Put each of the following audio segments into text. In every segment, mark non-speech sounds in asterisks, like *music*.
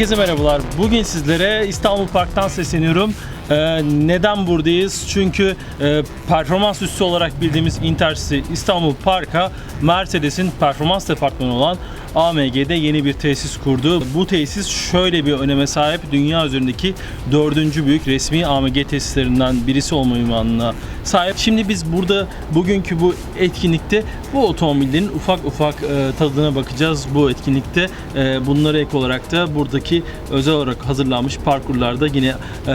Herkese merhabalar. Bugün sizlere İstanbul Park'tan sesleniyorum. Ee, neden buradayız? Çünkü e, performans üssü olarak bildiğimiz Intercity İstanbul Park'a Mercedes'in performans departmanı olan AMG'de yeni bir tesis kurdu. Bu tesis şöyle bir öneme sahip. Dünya üzerindeki dördüncü büyük resmi AMG tesislerinden birisi olma ünvanına sahip. Şimdi biz burada bugünkü bu etkinlikte bu otomobillerin ufak ufak e, tadına bakacağız bu etkinlikte. E, bunlara ek olarak da buradaki özel olarak hazırlanmış parkurlarda yine e,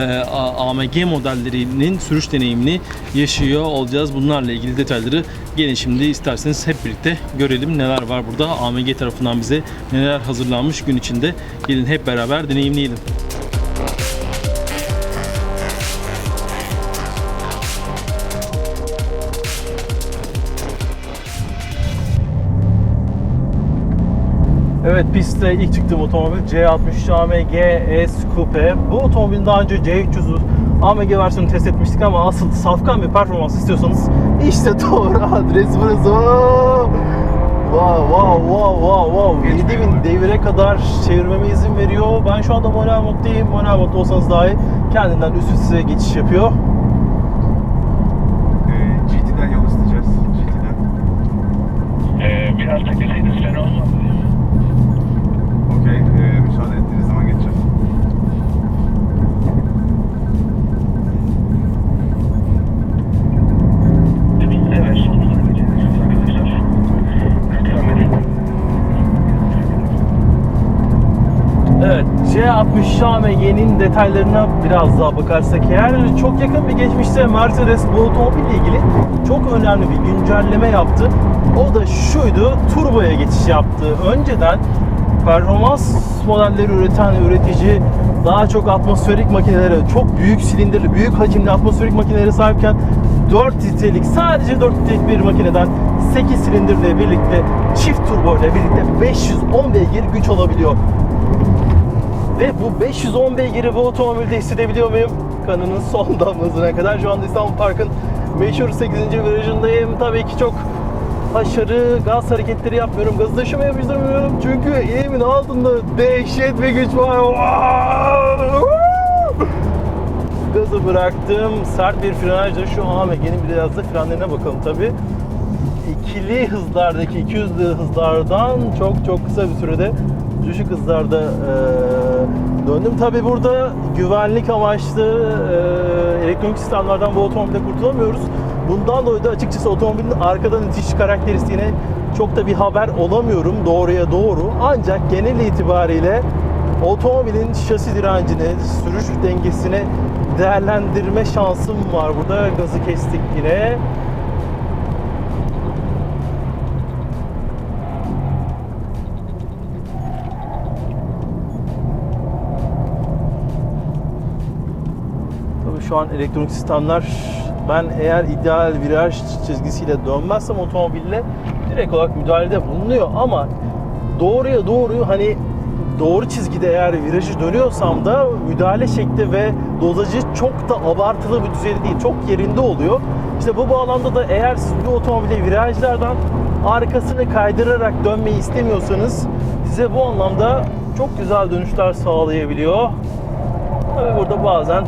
AMG modellerinin sürüş deneyimini yaşıyor olacağız. Bunlarla ilgili detayları gelin şimdi isterseniz hep birlikte görelim neler var burada. AMG tarafından bize neler hazırlanmış gün içinde. Gelin hep beraber deneyimleyelim. Evet pistte ilk çıktığım otomobil C63 AMG S Coupe. Bu otomobilin daha önce C300 AMG versiyonu test etmiştik ama asıl safkan bir performans istiyorsanız işte doğru adres burası. Wow wow wow wow wow 7000 devire kadar çevirmeme izin veriyor. Ben şu anda manuel moddayım. Manuel modda olsanız dahi kendinden üst üste geçiş yapıyor. E60 Şameye'nin detaylarına biraz daha bakarsak eğer çok yakın bir geçmişte Mercedes bu otomobille ilgili çok önemli bir güncelleme yaptı. O da şuydu, turboya geçiş yaptı. Önceden performans modelleri üreten üretici daha çok atmosferik makinelere, çok büyük silindirli, büyük hacimli atmosferik makinelere sahipken 4 litrelik, sadece 4 litrelik bir makineden 8 silindirle birlikte, çift turbo ile birlikte 510 beygir güç olabiliyor. Ve bu 510 beygiri bu otomobilde hissedebiliyor muyum? Kanının son damlasına kadar. Şu anda İstanbul Park'ın meşhur 8. virajındayım. Tabii ki çok aşırı gaz hareketleri yapmıyorum. Gazı taşıma yapıştırmıyorum. Çünkü elimin altında dehşet bir güç var. Gazı bıraktım. Sert bir frenajla şu AMG'nin biraz da frenlerine bakalım tabii. İkili hızlardaki 200'lü hızlardan çok çok kısa bir sürede düşük hızlarda eee, döndüm. Tabi burada güvenlik amaçlı eee, elektronik sistemlerden bu otomobilde kurtulamıyoruz. Bundan dolayı da açıkçası otomobilin arkadan itiş karakteristiğine çok da bir haber olamıyorum doğruya doğru. Ancak genel itibariyle otomobilin şasi direncini, sürüş dengesini değerlendirme şansım var burada. Gazı kestik yine. Şu an elektronik sistemler ben eğer ideal viraj çizgisiyle dönmezsem otomobille direkt olarak müdahalede bulunuyor ama doğruya doğru hani doğru çizgide eğer virajı dönüyorsam da müdahale şekli ve dozajı çok da abartılı bir düzeyde değil. Çok yerinde oluyor. İşte bu bağlamda da eğer siz bu otomobile virajlardan arkasını kaydırarak dönmeyi istemiyorsanız size bu anlamda çok güzel dönüşler sağlayabiliyor. Tabii burada bazen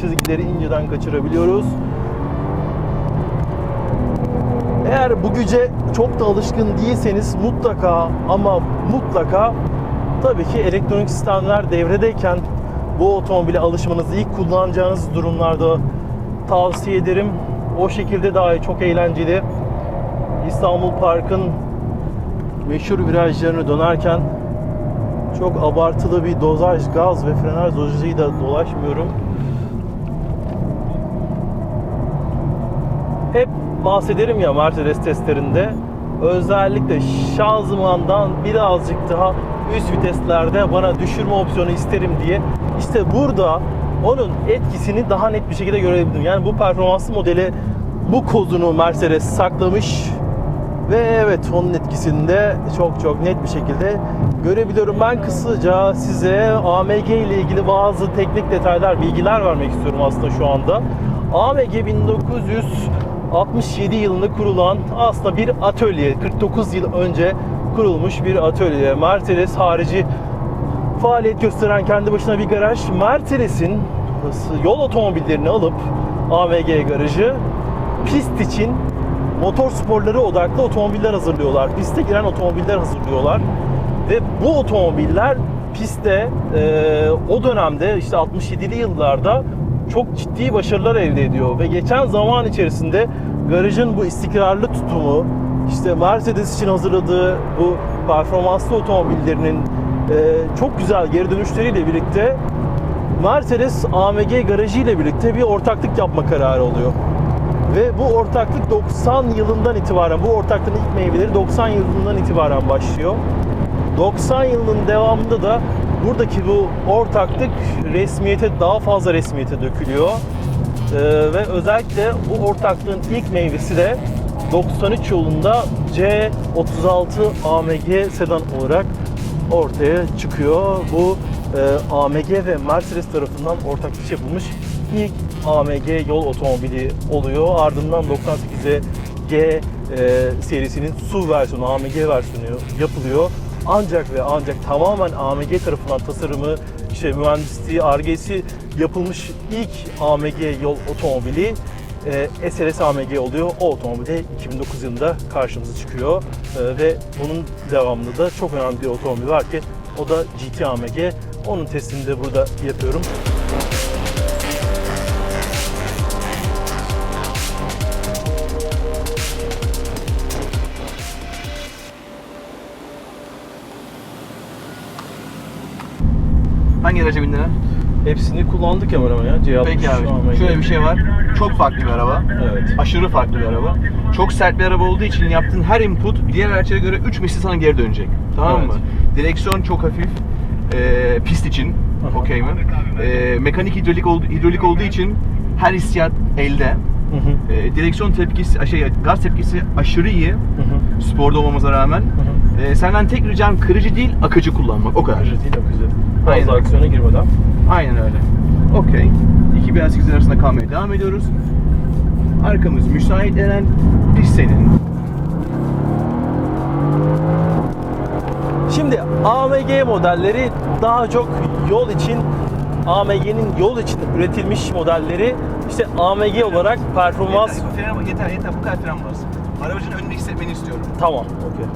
çizgileri inceden kaçırabiliyoruz. Eğer bu güce çok da alışkın değilseniz mutlaka ama mutlaka tabii ki elektronik sistemler devredeyken bu otomobile alışmanızı ilk kullanacağınız durumlarda tavsiye ederim. O şekilde daha çok eğlenceli. İstanbul Park'ın meşhur virajlarını dönerken çok abartılı bir dozaj, gaz ve frenaj dozajıyla dolaşmıyorum. Hep bahsederim ya Mercedes testlerinde özellikle şanzımandan birazcık daha üst viteslerde bana düşürme opsiyonu isterim diye. İşte burada onun etkisini daha net bir şekilde görebildim. Yani bu performanslı modeli bu kozunu Mercedes saklamış ve evet onun etkisini de çok çok net bir şekilde görebiliyorum. Ben kısaca size AMG ile ilgili bazı teknik detaylar, bilgiler vermek istiyorum aslında şu anda. AMG 1967 yılında kurulan aslında bir atölye. 49 yıl önce kurulmuş bir atölye. Mercedes harici faaliyet gösteren kendi başına bir garaj. Mercedes'in yol otomobillerini alıp AMG garajı pist için motor sporları odaklı otomobiller hazırlıyorlar. Piste giren otomobiller hazırlıyorlar. Ve bu otomobiller pistte e, o dönemde işte 67'li yıllarda çok ciddi başarılar elde ediyor. Ve geçen zaman içerisinde garajın bu istikrarlı tutumu, işte Mercedes için hazırladığı bu performanslı otomobillerinin e, çok güzel geri dönüşleriyle birlikte Mercedes AMG garajı ile birlikte bir ortaklık yapma kararı oluyor. Ve bu ortaklık 90 yılından itibaren, bu ortaklığın ilk meyveleri 90 yılından itibaren başlıyor. 90 yılının devamında da buradaki bu ortaklık resmiyete, daha fazla resmiyete dökülüyor. Ee, ve özellikle bu ortaklığın ilk meyvesi de 93 yılında C36 AMG sedan olarak ortaya çıkıyor. Bu e, AMG ve Mercedes tarafından ortaklık yapılmış ilk AMG yol otomobili oluyor. Ardından 98'e G e, serisinin SUV versiyonu, AMG versiyonu yapılıyor. Ancak ve ancak tamamen AMG tarafından tasarımı, işte mühendisliği, argesi yapılmış ilk AMG yol otomobili e, SLS AMG oluyor. O otomobil de 2009 yılında karşımıza çıkıyor. E, ve bunun devamında da çok önemli bir otomobil var ki o da GT AMG. Onun testini de burada yapıyorum. Hangi araca bindin ha? Hepsini kullandık hemen hemen ya. C60 Peki abi. Şöyle bir şey var. Çok farklı bir araba. Evet. Aşırı farklı bir araba. Çok sert bir araba olduğu için yaptığın her input diğer araçlara göre 3 misli sana geri dönecek. Tamam Evet. mı? Direksiyon çok hafif. Ee, pist için. Okey mi? Ee, mekanik hidrolik, oldu, hidrolik olduğu için her hissiyat elde. Hı hı. Ee, direksiyon tepkisi, şey, gaz tepkisi aşırı iyi. Hı hı. Sporda olmamıza rağmen. hı. Ee, senden tek ricam kırıcı değil, akıcı kullanmak. O kadar. Akıcı değil akıcı. Aynen. Fazla aksiyona girmeden. Aynen öyle. Okey. 2 beyaz 8 arasında kalmaya devam ediyoruz. Arkamız müsait eren pist senin. Şimdi AMG modelleri daha çok yol için AMG'nin yol için üretilmiş modelleri işte AMG olarak performans Yeter, frene bak, yeter, yeter. Bu kadar fren bas. Arabacının önünü hissetmeni istiyorum. tamam okey.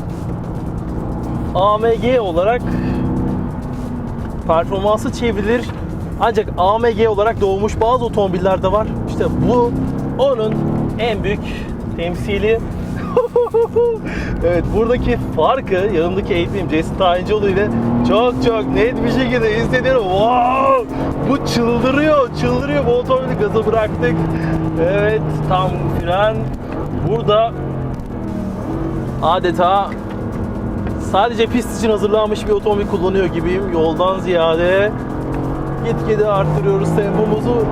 AMG olarak performansı çevrilir ancak AMG olarak doğmuş bazı otomobiller de var. İşte bu onun en büyük temsili. *laughs* evet buradaki farkı yanımdaki eğitim Jason Tayincioğlu ile çok çok net bir şekilde hissediyorum. Wow! Bu çıldırıyor, çıldırıyor. Bu otomobili gaza bıraktık. Evet tam fren. Burada adeta sadece pist için hazırlanmış bir otomobil kullanıyor gibiyim. Yoldan ziyade gitgide arttırıyoruz tempomuzu.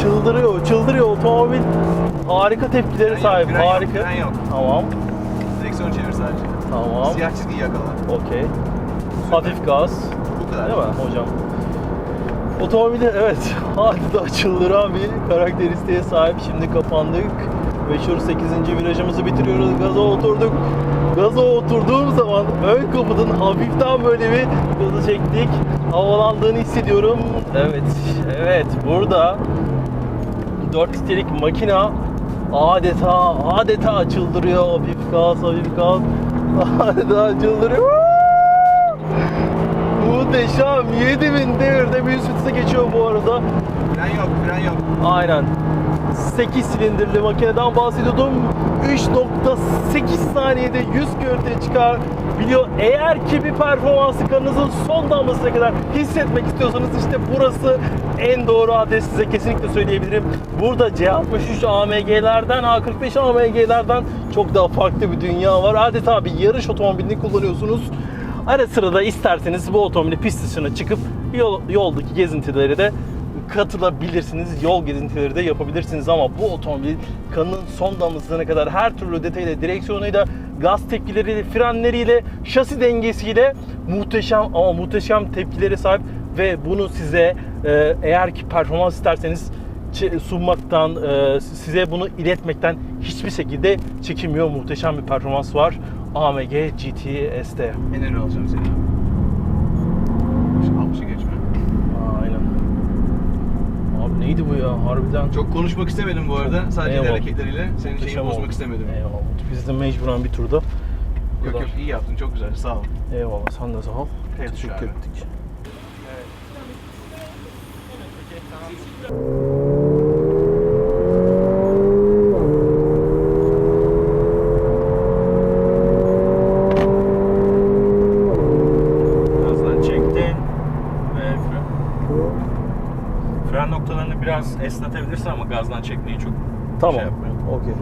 Çıldırıyor, çıldırıyor otomobil. Harika tepkilere Fren sahip, yok, fren yok, harika. fren yok. Tamam, Direksiyonu çevir sadece. tamam. Siyah çizgiyi yakala. Okey. Hafif gaz. Bu kadar. Değil mi hocam? Otomobili evet adeta çıldıran bir karakteristiğe sahip. Şimdi kapandık. Meşhur 8. virajımızı bitiriyoruz. Gaza oturduk. Gaza oturduğum zaman ön kapının hafiften böyle bir gazı çektik. Havalandığını hissediyorum. Evet, evet burada 4 litrelik makina adeta adeta çıldırıyor. Hafif gaz, hafif gaz. *laughs* Adeta çıldırıyor. Muhteşem 7000 devirde bir üst geçiyor bu arada. Fren yok, fren yok. Aynen. 8 silindirli makineden bahsediyordum. 3.8 saniyede 100 kilometre çıkar biliyor. Eğer ki bir performansı kanınızın son damlasına kadar hissetmek istiyorsanız işte burası en doğru adres size kesinlikle söyleyebilirim. Burada C63 AMG'lerden, A45 AMG'lerden çok daha farklı bir dünya var. Adeta bir yarış otomobilini kullanıyorsunuz. Ara sıra da isterseniz bu otomobili pist dışına çıkıp yol, yoldaki gezintileri de katılabilirsiniz. Yol gezintileri de yapabilirsiniz ama bu otomobil kanın son damlasına kadar her türlü detayıyla, direksiyonuyla, gaz tepkileriyle, frenleriyle, şasi dengesiyle muhteşem ama muhteşem tepkilere sahip ve bunu size e, eğer ki performans isterseniz sunmaktan, e, size bunu iletmekten hiçbir şekilde çekinmiyor. Muhteşem bir performans var. AMG GT ST. Enerji alacağım seni. İyiydi bu ya harbiden. Çok konuşmak istemedim bu arada. Sadece el Eyvallah. hareketleriyle senin Muhteşem şeyini bozmak oldu. istemedim. Eyvallah. Biz de mecburen bir turda. Bu Yok kadar. yok iyi yaptın çok güzel sağ ol. Eyvallah sen de sağ ol. Evet, Teşekkür abi. ettik. Gazdan çektin ve fren, fren noktalarını biraz esnetebilirsin ama gazdan çekmeyi çok Tamam. şey yapmıyor. Okey.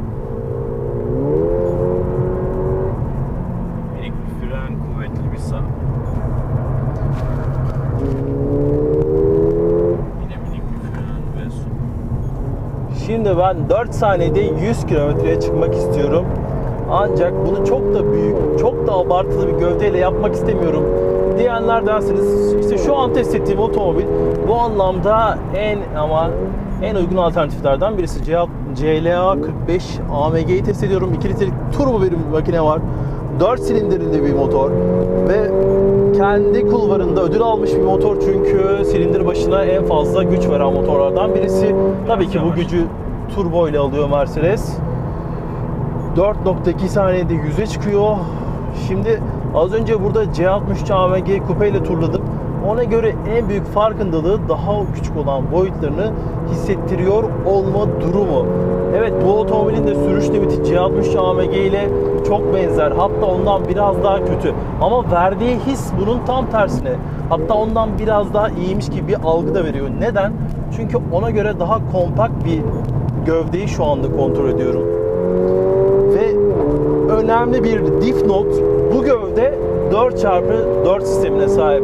Minik bir fren, kuvvetli bir sağ. Yine minik bir fren ve sol. Şimdi ben 4 saniyede 100 kilometreye çıkmak istiyorum. Ancak bunu çok da büyük, çok da abartılı bir gövdeyle yapmak istemiyorum diyenler dersiniz. İşte şu an test ettiğim otomobil bu anlamda en ama en uygun alternatiflerden birisi. CLA CLA 45 AMG'yi test ediyorum. 2 litrelik turbo bir makine var. 4 silindirli bir motor ve kendi kulvarında ödül almış bir motor çünkü silindir başına en fazla güç veren motorlardan birisi. Tabii ki bu gücü turbo ile alıyor Mercedes. 4.2 saniyede 100'e çıkıyor. Şimdi az önce burada C63 AMG Coupe ile turladım. Ona göre en büyük farkındalığı daha küçük olan boyutlarını hissettiriyor olma durumu. Evet bu otomobilin de sürüş limiti C63 AMG ile çok benzer. Hatta ondan biraz daha kötü. Ama verdiği his bunun tam tersine. Hatta ondan biraz daha iyiymiş gibi bir algı da veriyor. Neden? Çünkü ona göre daha kompakt bir gövdeyi şu anda kontrol ediyorum ve önemli bir dipnot bu gövde 4x4 sistemine sahip.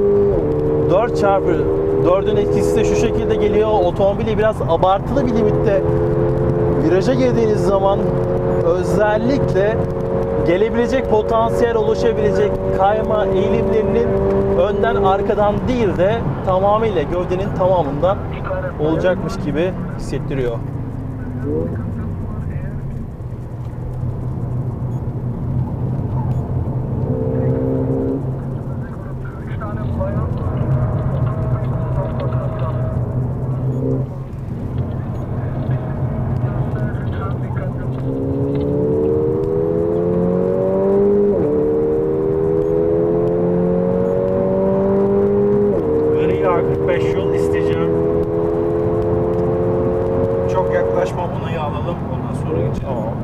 4x4'ün etkisi de şu şekilde geliyor. Otomobili biraz abartılı bir limitte viraja girdiğiniz zaman özellikle gelebilecek potansiyel oluşabilecek kayma eğilimlerinin önden arkadan değil de tamamıyla gövdenin tamamından olacakmış gibi hissettiriyor. Gri A45 yol isteyeceğim. Çok yaklaşma onayı alalım. Ondan sonra geçelim. Tamam.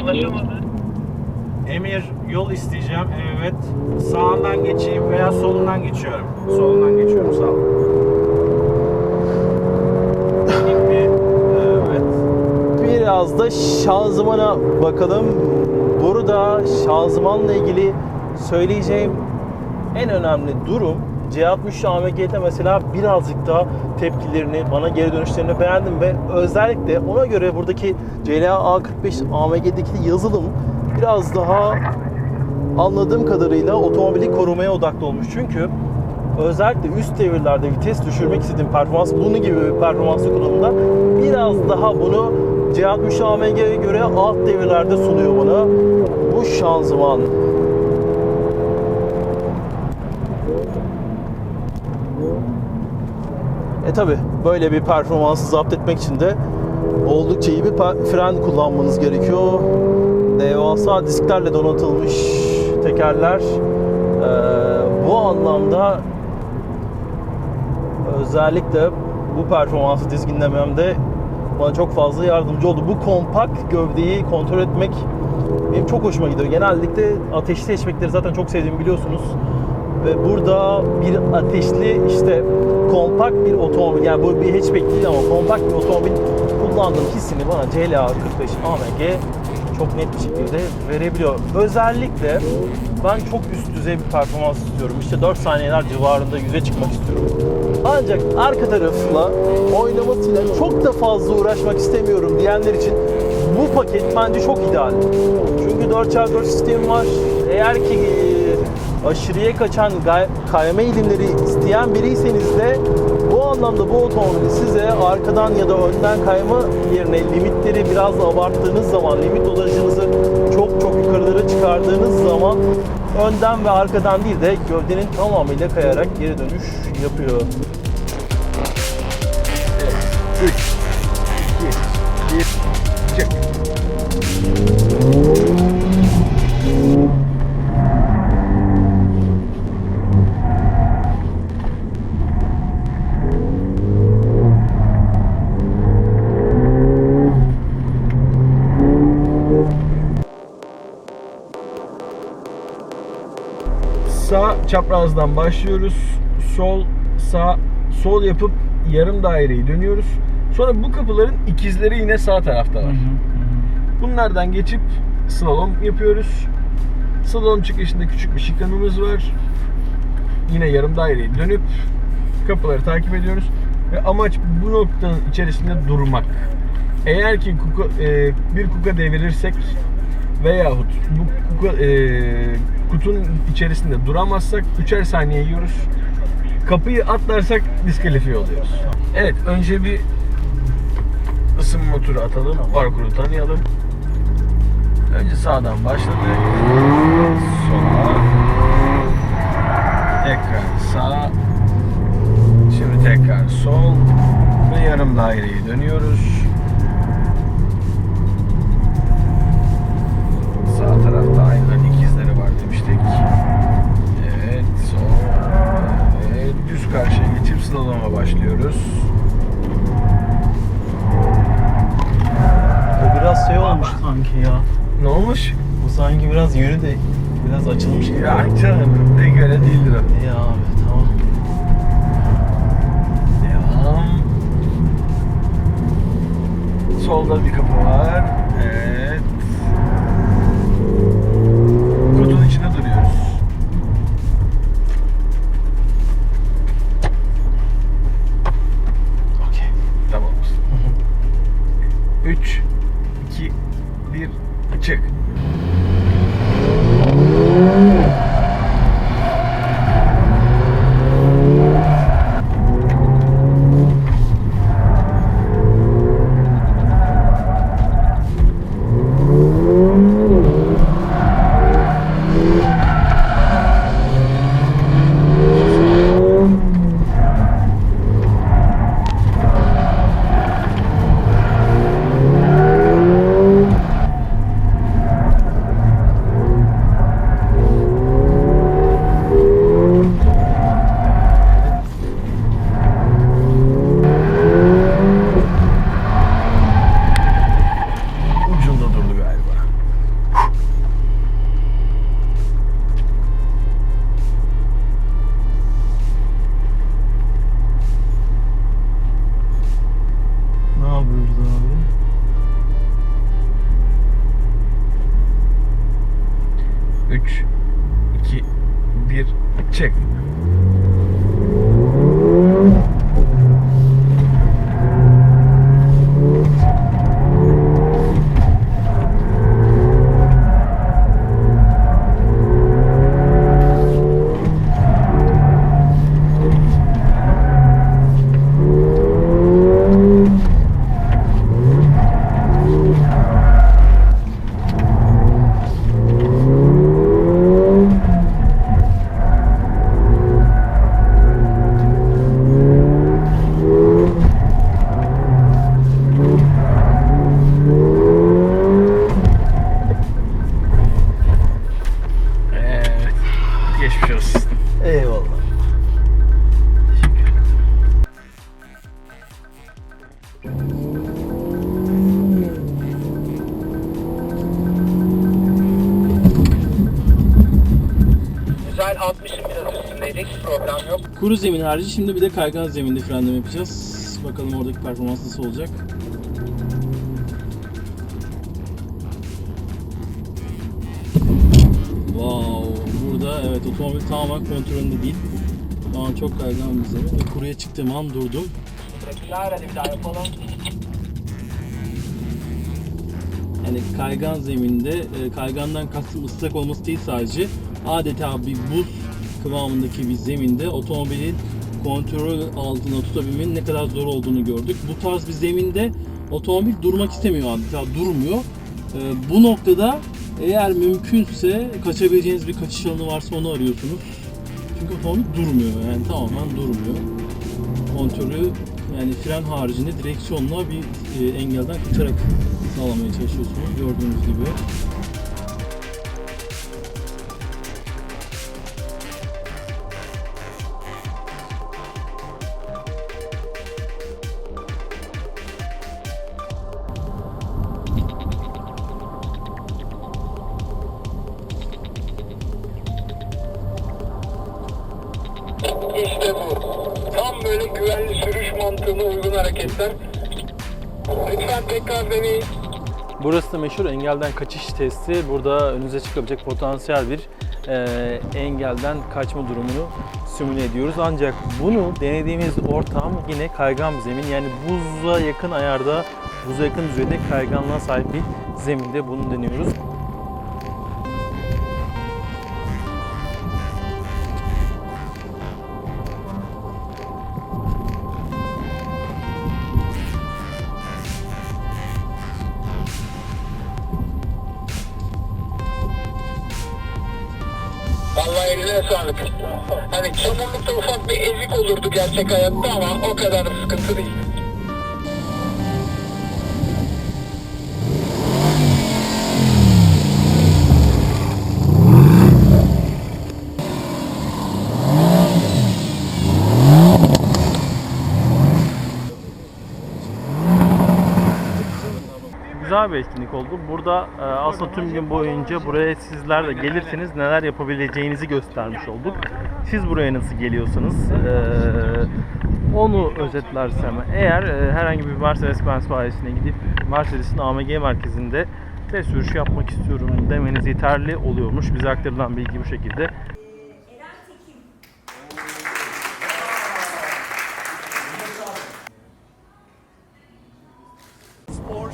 Anlaşılmadı. Emir yol isteyeceğim. Evet. Sağından geçeyim veya solundan geçiyorum. Solundan geçiyorum sağ ol. Minik *laughs* bir evet. Biraz da şanzımana bakalım. Burada şanzımanla ilgili söyleyeceğim en önemli durum C60 AMG'de mesela birazcık daha tepkilerini, bana geri dönüşlerini beğendim ve özellikle ona göre buradaki CLA A45 AMG'deki yazılım biraz daha anladığım kadarıyla otomobili korumaya odaklı olmuş. Çünkü özellikle üst devirlerde vites düşürmek istediğim performans bunun gibi bir performanslı konumunda biraz daha bunu C60 AMG'ye göre alt devirlerde sunuyor bana. Bu şanzıman. E tabi böyle bir performansı zapt etmek için de oldukça iyi bir fren kullanmanız gerekiyor. Devasa disklerle donatılmış tekerler. Ee, bu anlamda özellikle bu performansı dizginlememde bana çok fazla yardımcı oldu. Bu kompakt gövdeyi kontrol etmek benim çok hoşuma gidiyor. Genellikle ateşli hatchback'leri zaten çok sevdiğimi biliyorsunuz. Ve burada bir ateşli işte kompakt bir otomobil yani bu bir hatchback değil ama kompakt bir otomobil kullandığım hissini bana CLA 45 AMG çok net bir şekilde verebiliyor. Özellikle ben çok üst düzey bir performans istiyorum. İşte 4 saniyeler civarında yüze çıkmak istiyorum. Ancak arka tarafla oynamasıyla çok da fazla uğraşmak istemiyorum diyenler için bu paket bence çok ideal. Çünkü 4x4 sistemi var. Eğer ki aşırıya kaçan kayma eğilimleri isteyen biriyseniz de bu anlamda bu otomobili size arkadan ya da önden kayma yerine limitleri biraz abarttığınız zaman, limit dozajınızı çok çok yukarılara çıkardığınız zaman önden ve arkadan değil de gövdenin tamamıyla kayarak geri dönüş yapıyor. Çaprazdan başlıyoruz. Sol, sağ, sol yapıp yarım daireyi dönüyoruz. Sonra bu kapıların ikizleri yine sağ tarafta var. Bunlardan geçip slalom yapıyoruz. Slalom çıkışında küçük bir şikanımız var. Yine yarım daireyi dönüp kapıları takip ediyoruz. Ve amaç bu noktanın içerisinde durmak. Eğer ki kuka, e, bir kuka devirirsek veyahut bu e, kutunun içerisinde duramazsak 3'er saniye yiyoruz. Kapıyı atlarsak diskalifiye oluyoruz. Evet önce bir ısınma turu atalım. Parkuru tanıyalım. Önce sağdan başladık. Sola. Tekrar sağ. Şimdi tekrar sol. Ve yarım daireyi dönüyoruz. Sağ tarafta aynen ikizleri var demiştik. Evet, sol. Evet, düz karşıya geçip slaloma başlıyoruz. Bu biraz şey olmuş sanki ya. Ne olmuş? Bu sanki biraz yönü de biraz açılmış gibi. Ya canım, pek öyle değildir o. İyi abi tamam. Devam. Solda bir kapı var. Kutunun içinde harici şimdi bir de kaygan zeminde frenleme yapacağız. Bakalım oradaki performans nasıl olacak. Wow, burada evet otomobil tamamen kontrolünde değil. Şu an çok kaygan bir zemin kuruya çıktığım an durdum. Teşekkürler. Hadi bir daha yapalım. Yani kaygan zeminde, e, kaygandan kastım ıslak olması değil sadece. Adeta bir buz kıvamındaki bir zeminde otomobilin kontrol altında tutabilmenin ne kadar zor olduğunu gördük. Bu tarz bir zeminde otomobil durmak istemiyor adeta durmuyor. E, bu noktada eğer mümkünse kaçabileceğiniz bir kaçış alanı varsa onu arıyorsunuz. Çünkü otomobil durmuyor yani tamamen durmuyor. Kontrolü yani fren haricinde direksiyonla bir e, engelden kaçarak sağlamaya çalışıyorsunuz gördüğünüz gibi. Meşhur engelden kaçış testi. Burada önünüze çıkabilecek potansiyel bir e, engelden kaçma durumunu simüle ediyoruz. Ancak bunu denediğimiz ortam yine kaygan bir zemin. Yani buza yakın ayarda, buza yakın düzeyde kayganlığa sahip bir zeminde bunu deniyoruz. Olurdu gerçek hayatta ama o kadar da sıkıntı değil. Güzel bir etkinlik oldu. Burada e, aslında tüm gün boyunca buraya sizler de gelirseniz neler yapabileceğinizi göstermiş olduk. Siz buraya nasıl geliyorsanız e, onu özetlersem eğer e, herhangi bir Mercedes-Benz bayisine gidip Mercedes'in AMG merkezinde test sürüşü yapmak istiyorum demeniz yeterli oluyormuş. Bize aktarılan bilgi bu şekilde.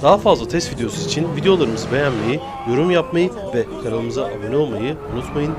Daha fazla test videosu için videolarımızı beğenmeyi, yorum yapmayı ve kanalımıza abone olmayı unutmayın.